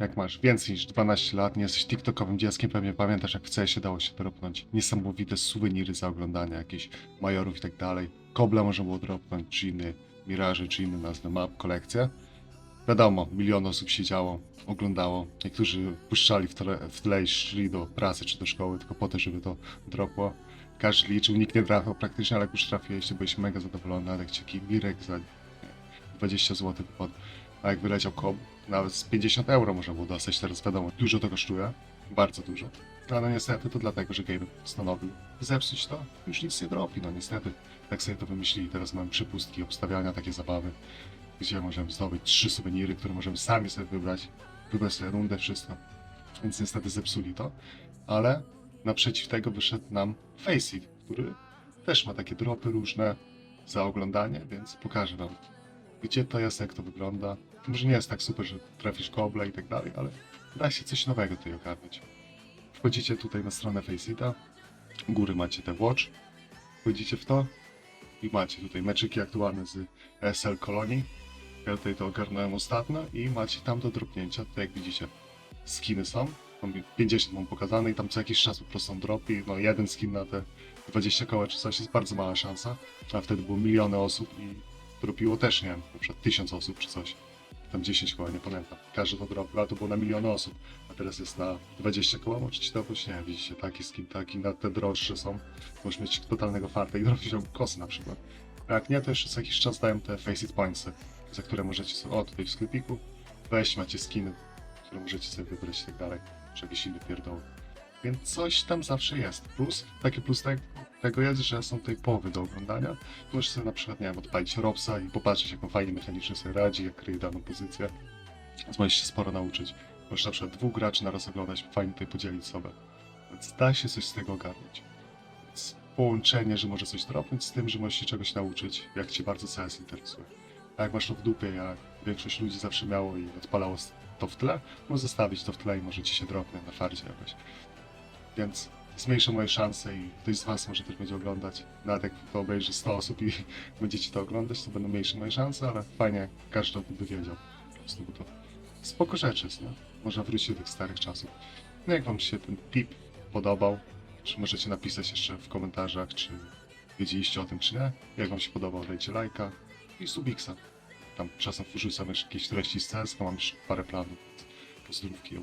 Jak masz więcej niż 12 lat, nie jesteś TikTokowym dzieckiem, pewnie pamiętasz jak w CS dało się dropnąć niesamowite suweniry za oglądanie, jakieś majorów i tak dalej. Kobla można było dropnąć, czy inny Miraże, czy inne nazwy map, kolekcje. Wiadomo, milion osób siedziało, oglądało. Niektórzy puszczali w tle, w tle i szli do pracy czy do szkoły tylko po to, żeby to dropło. Każdy liczył, nikt nie trafiał praktycznie, ale jak już trafiłeś, to byłeś mega zadowolony, nawet jak ci wirek za nie, 20 zł wypadł. A jak wyleciał kob, nawet z 50 euro można było dostać, teraz wiadomo, dużo to kosztuje, bardzo dużo. Ale niestety to dlatego, że Game postanowił zepsuć to, już nic nie dropi, no niestety. Tak sobie to wymyślili, teraz mamy przypustki, obstawiania, takie zabawy, gdzie możemy zdobyć trzy suweniry, które możemy sami sobie wybrać, wybrać sobie rundę, wszystko. Więc niestety zepsuli to, ale naprzeciw tego wyszedł nam Faceit, który też ma takie dropy różne za oglądanie, więc pokażę wam gdzie to jest, jak to wygląda. Może nie jest tak super, że trafisz kobla i tak dalej, ale da się coś nowego tutaj ogarnąć. Wchodzicie tutaj na stronę Faceita, góry macie te Watch, wchodzicie w to i macie tutaj meczyki aktualne z SL Kolonii. Ja tutaj to ogarnąłem ostatnio i macie tam do dropnięcia, tutaj jak widzicie skiny są, mam 50 mam pokazane i tam co jakiś czas po prostu są dropi, no jeden skin na te 20 koła czy coś jest bardzo mała szansa, a wtedy było miliony osób i dropiło też, nie wiem, na przykład 1000 osób czy coś. Tam 10 koła, nie pamiętam. Każdy ale to było na miliony osób. A teraz jest na 20 koła, możecie to nie wiem, widzicie, taki skin, taki, na te droższe są. Możesz mieć totalnego farta i dropić ją kosy na przykład. A jak nie, to jeszcze co jakiś czas dają te Faceit Pointsy, za które możecie sobie, o tutaj w sklepiku, wejść, macie skiny, które możecie sobie wybrać i tak dalej, czy jakieś inne pierdoły. Więc coś tam zawsze jest. Plus, taki plus te, tego jest, że są tutaj połowy do oglądania. Możesz sobie na przykład, nie wiem, odpalić Robsa i popatrzeć, jak on fajnie mechanicznie sobie radzi, jak kryje daną pozycję. Możesz się sporo nauczyć. Możesz na przykład dwóch graczy naraz oglądać, fajnie tutaj podzielić sobie. Więc da się coś z tego ogarnąć. Więc połączenie, że może coś dropnąć z tym, że możesz się czegoś nauczyć, jak cię bardzo CS interesuje. A jak masz to w dupie, jak większość ludzi zawsze miało i odpalało to w tle, możesz zostawić to w tle i może ci się dropnie na farcie jakoś. Więc zmniejszę moje szanse i ktoś z Was może też będzie oglądać. Nawet jak to obejrzy 100 osób i będziecie to oglądać, to będą mniejsze moje szanse, ale fajnie jak każdy o tym by wiedział. Po prostu, to spoko rzeczy jest, nie? Można wrócić do tych starych czasów. No jak Wam się ten tip podobał, czy możecie napisać jeszcze w komentarzach, czy wiedzieliście o tym, czy nie. Jak Wam się podobał, dajcie lajka i subiksa. Tam czasem wrzucam jeszcze jakieś treści z CS, mam już parę planów. Pozdrówki.